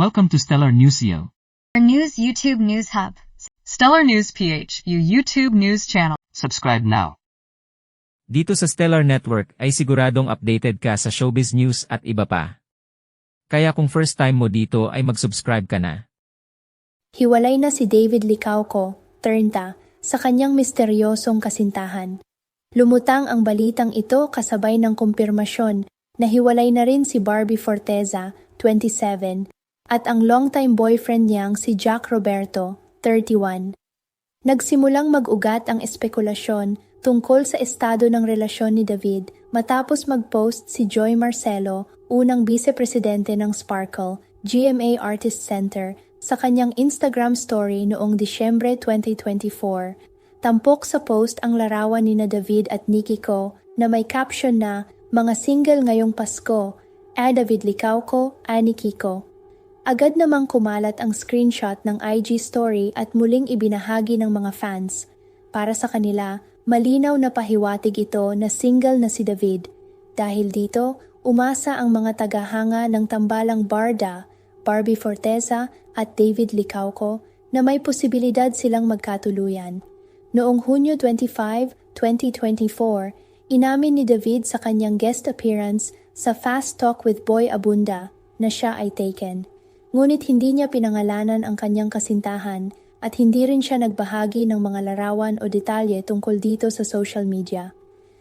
Welcome to Stellar Newsio. Our news YouTube News Hub. Stellar News PH, your YouTube news channel. Subscribe now. Dito sa Stellar Network ay siguradong updated ka sa showbiz news at iba pa. Kaya kung first time mo dito ay mag-subscribe ka na. Hiwalay na si David Licauco, 30, sa kanyang misteryosong kasintahan. Lumutang ang balitang ito kasabay ng kumpirmasyon na hiwalay na rin si Barbie Forteza, 27, at ang longtime boyfriend niyang si Jack Roberto, 31. Nagsimulang mag-ugat ang espekulasyon tungkol sa estado ng relasyon ni David matapos mag-post si Joy Marcelo, unang vice-presidente ng Sparkle, GMA Artist Center, sa kanyang Instagram story noong Disyembre 2024. Tampok sa post ang larawan ni na David at Nikki Ko na may caption na Mga single ngayong Pasko, A David Licauco, A Nikki Ko. Agad namang kumalat ang screenshot ng IG story at muling ibinahagi ng mga fans. Para sa kanila, malinaw na pahiwatig ito na single na si David. Dahil dito, umasa ang mga tagahanga ng tambalang Barda, Barbie Forteza at David Licauco na may posibilidad silang magkatuluyan. Noong Hunyo 25, 2024, inamin ni David sa kanyang guest appearance sa Fast Talk with Boy Abunda na siya ay taken. Ngunit hindi niya pinangalanan ang kanyang kasintahan at hindi rin siya nagbahagi ng mga larawan o detalye tungkol dito sa social media.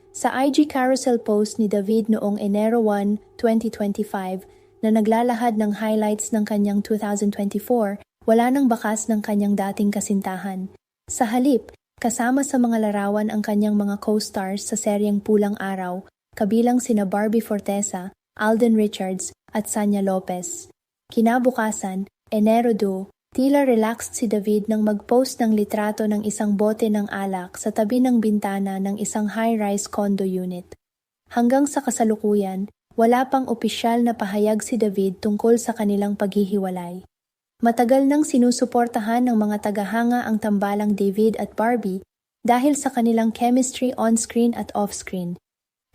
Sa IG carousel post ni David noong Enero 1, 2025 na naglalahad ng highlights ng kanyang 2024, wala nang bakas ng kanyang dating kasintahan. Sa halip, kasama sa mga larawan ang kanyang mga co-stars sa seryeng Pulang Araw, kabilang sina Barbie Fortesa, Alden Richards at Sanya Lopez. Kinabukasan, Enero 2, tila relaxed si David nang mag-post ng litrato ng isang bote ng alak sa tabi ng bintana ng isang high-rise condo unit. Hanggang sa kasalukuyan, wala pang opisyal na pahayag si David tungkol sa kanilang paghihiwalay. Matagal nang sinusuportahan ng mga tagahanga ang tambalang David at Barbie dahil sa kanilang chemistry on-screen at off-screen.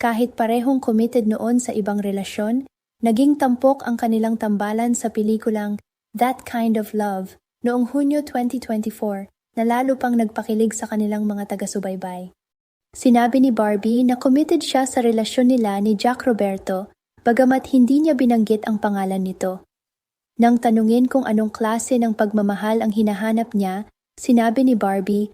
Kahit parehong committed noon sa ibang relasyon, naging tampok ang kanilang tambalan sa pelikulang That Kind of Love noong Hunyo 2024 na lalo pang nagpakilig sa kanilang mga taga-subaybay. Sinabi ni Barbie na committed siya sa relasyon nila ni Jack Roberto bagamat hindi niya binanggit ang pangalan nito. Nang tanungin kung anong klase ng pagmamahal ang hinahanap niya, sinabi ni Barbie,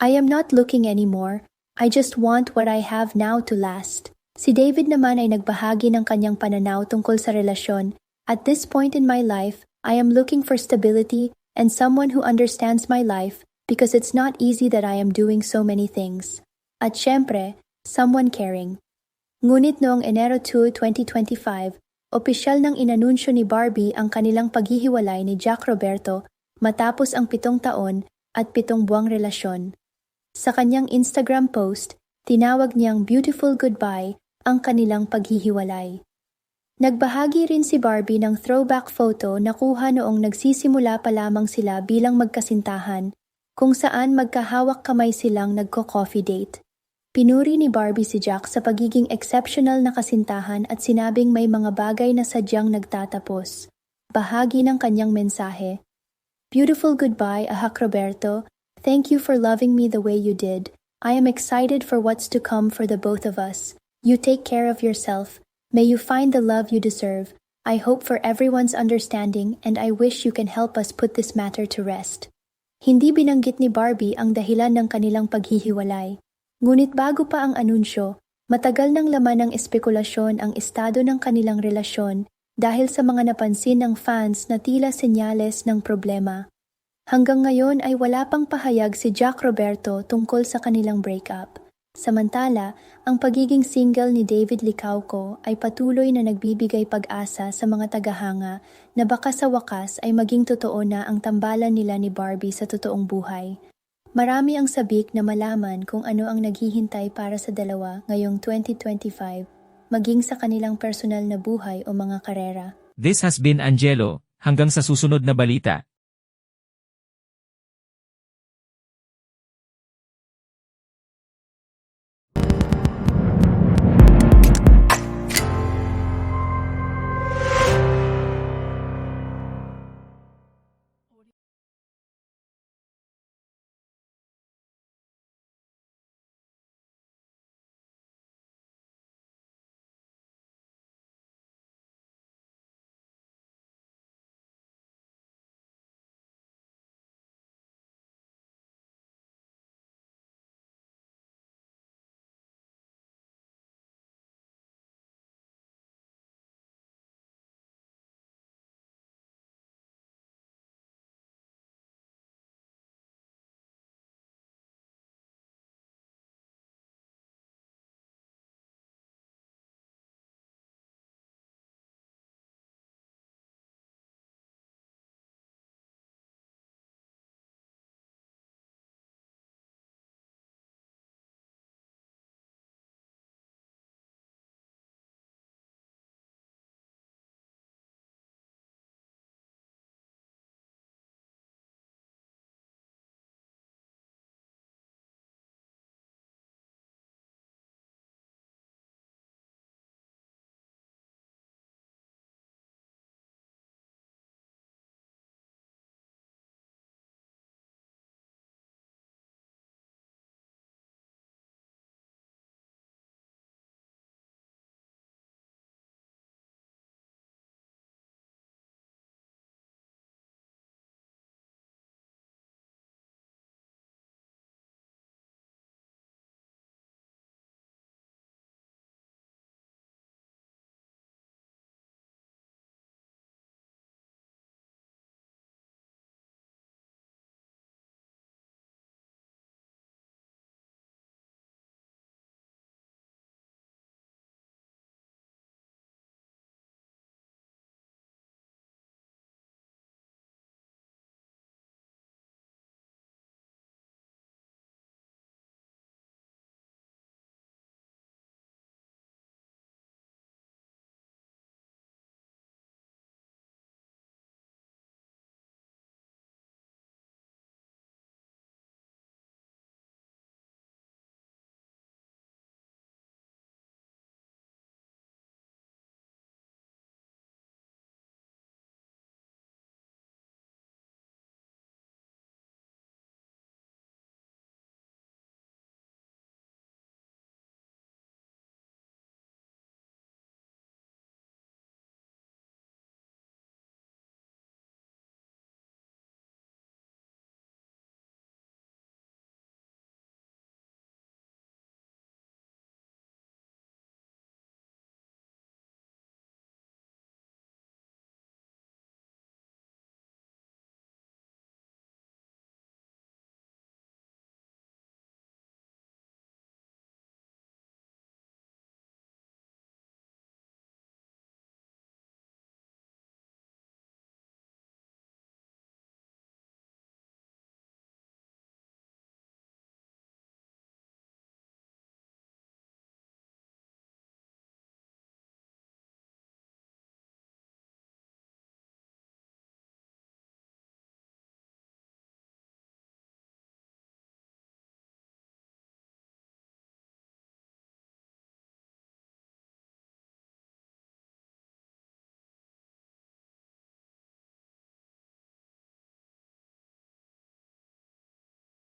I am not looking anymore. I just want what I have now to last. Si David naman ay nagbahagi ng kanyang pananaw tungkol sa relasyon. At this point in my life, I am looking for stability and someone who understands my life because it's not easy that I am doing so many things. At syempre, someone caring. Ngunit noong Enero 2, 2025, opisyal nang inanunsyo ni Barbie ang kanilang paghihiwalay ni Jack Roberto matapos ang pitong taon at pitong buwang relasyon. Sa kanyang Instagram post, tinawag niyang beautiful goodbye ang kanilang paghihiwalay. Nagbahagi rin si Barbie ng throwback photo na kuha noong nagsisimula pa lamang sila bilang magkasintahan, kung saan magkahawak kamay silang nagko-coffee date. Pinuri ni Barbie si Jack sa pagiging exceptional na kasintahan at sinabing may mga bagay na sadyang nagtatapos. Bahagi ng kanyang mensahe. Beautiful goodbye, Ahak Roberto. Thank you for loving me the way you did. I am excited for what's to come for the both of us. You take care of yourself. May you find the love you deserve. I hope for everyone's understanding and I wish you can help us put this matter to rest. Hindi binanggit ni Barbie ang dahilan ng kanilang paghihiwalay. Ngunit bago pa ang anunsyo, matagal nang laman ng espekulasyon ang estado ng kanilang relasyon dahil sa mga napansin ng fans na tila senyales ng problema. Hanggang ngayon ay wala pang pahayag si Jack Roberto tungkol sa kanilang breakup. Samantala, ang pagiging single ni David Licauco ay patuloy na nagbibigay pag-asa sa mga tagahanga na baka sa wakas ay maging totoo na ang tambalan nila ni Barbie sa totoong buhay. Marami ang sabik na malaman kung ano ang naghihintay para sa dalawa ngayong 2025, maging sa kanilang personal na buhay o mga karera. This has been Angelo, hanggang sa susunod na balita.